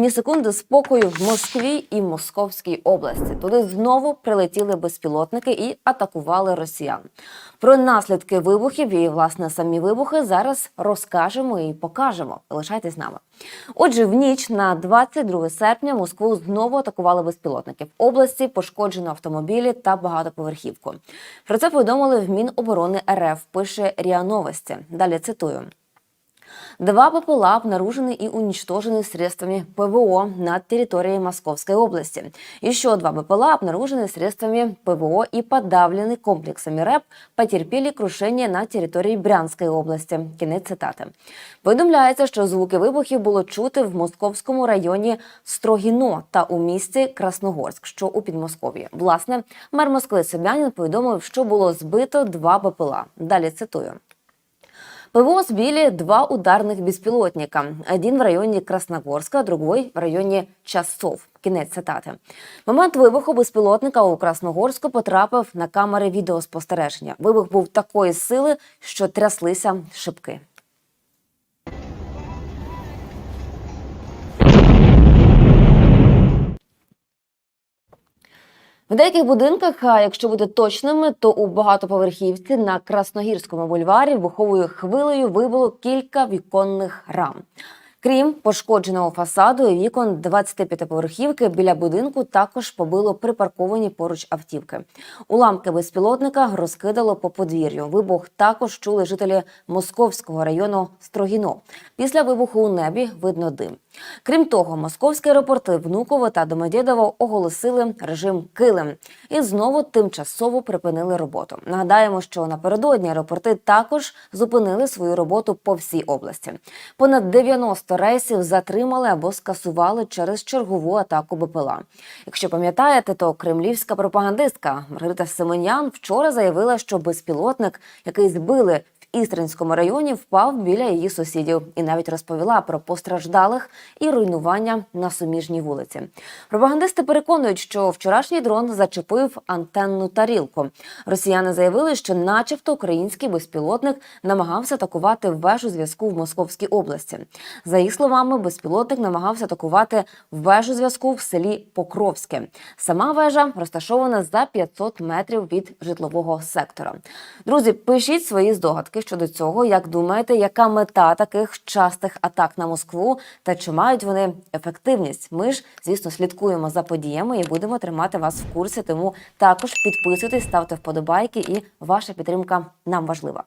Ні секунди спокою в Москві і Московській області. Туди знову прилетіли безпілотники і атакували росіян. Про наслідки вибухів і власне самі вибухи зараз розкажемо і покажемо. Лишайтесь з нами. Отже, в ніч на 22 серпня Москву знову атакували безпілотники. В області пошкоджено автомобілі та багатоповерхівку. Про це повідомили в Міноборони РФ. Пише РІА Новості. Далі цитую. Два БПЛА обнаружены и уничтожены средствами ПВО над территорией Московской области. Еще два БПЛА обнаружены средствами ПВО и подавлены комплексами РЭП, потерпели крушение на території Брянської області. Кінець цитати. Повідомляється, що звуки вибухів було чути в московському районі Строгіно та у місті Красногорськ, що у Підмосков'ї. Власне, мер Москви Собянін повідомив, що було збито два БПЛА. Далі цитую. ПВО сбили два ударных беспилотника. Один в районі Красногорська, другой в районі Часов. Кінець цитати. Момент вибуху безпілотника у Красногорську потрапив на камери відеоспостереження. Вибух був такої сили, що тряслися шибки. В деяких будинках, якщо бути точними, то у багатоповерхівці на Красногірському бульварі вибуховою хвилею вибило кілька віконних рам. Крім пошкодженого фасаду і вікон 25-поверхівки біля будинку також побило припарковані поруч автівки. Уламки безпілотника розкидало по подвір'ю. Вибух також чули жителі московського району Строгіно. Після вибуху у небі видно дим. Крім того, московські аеропорти Внуково та Домодєдово оголосили режим Килим і знову тимчасово припинили роботу. Нагадаємо, що напередодні аеропорти також зупинили свою роботу по всій області. Понад 90 рейсів затримали або скасували через чергову атаку БПЛА. Якщо пам'ятаєте, то кремлівська пропагандистка Маргарита Семенян вчора заявила, що безпілотник, який збили Істринському районі впав біля її сусідів і навіть розповіла про постраждалих і руйнування на суміжній вулиці. Пропагандисти переконують, що вчорашній дрон зачепив антенну тарілку. Росіяни заявили, що, начебто, український безпілотник намагався атакувати вежу зв'язку в Московській області. За їх словами, безпілотник намагався атакувати вежу зв'язку в селі Покровське. Сама вежа розташована за 500 метрів від житлового сектора. Друзі, пишіть свої здогадки щодо цього. Як думаєте, яка мета таких частих атак на Москву та чи мають вони ефективність? Ми ж, звісно, слідкуємо за подіями і будемо тримати вас в курсі. Тому також підписуйтесь, ставте вподобайки, і ваша підтримка нам важлива.